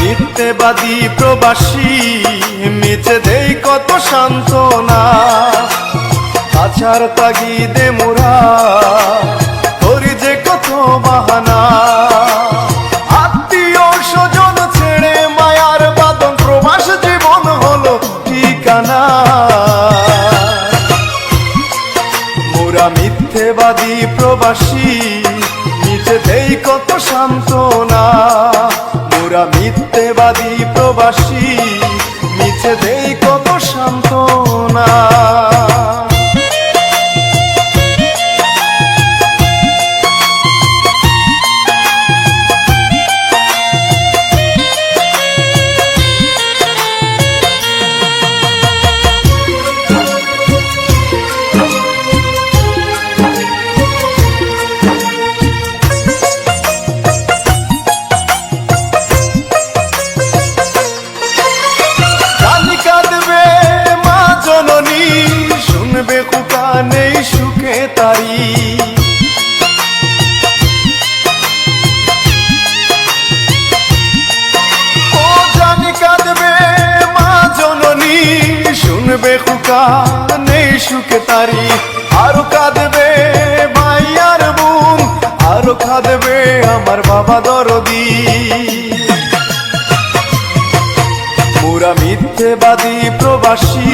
মিথ্যেবাদী প্রবাসী, মিছে দেই কত সান্ত্বনা। আছার তাগিদে মোরা করি যে কত বাহানা। আত্মীয় স্বজন ছেড়ে মায়ার বাদন, প্রবাস জীবন হলো ঠিকানা। মোরা মিথ্যেবাদী প্রবাসী নিচে দেই কত সান্ত্বনা। মোরা মিথ্যেবাদী প্রবাসী মিছে দেই কত সান্ত্বনা। নেই সুখে তারি, আরও কাঁদবে ভাই আর বোন আরও কাঁদবে আমার বাবা দরদি। পুরা মিথ্যেবাদী প্রবাসী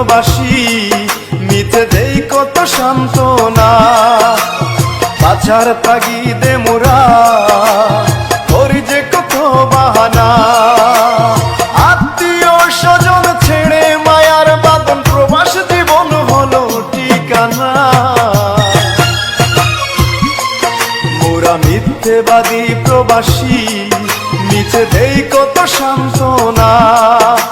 প্রবাসী মিছে দেই কত সান্ত্বনা। পাচার তাগিদে মোরা, করি যে কত বাহানা। আত্মীয় স্বজন ছেড়ে মায়ার বাদন প্রবাস জীবন হলো ঠিকানা। মোরা মিথ্যেবাদী প্রবাসী নিচে দেই কত সান্ত্বনা।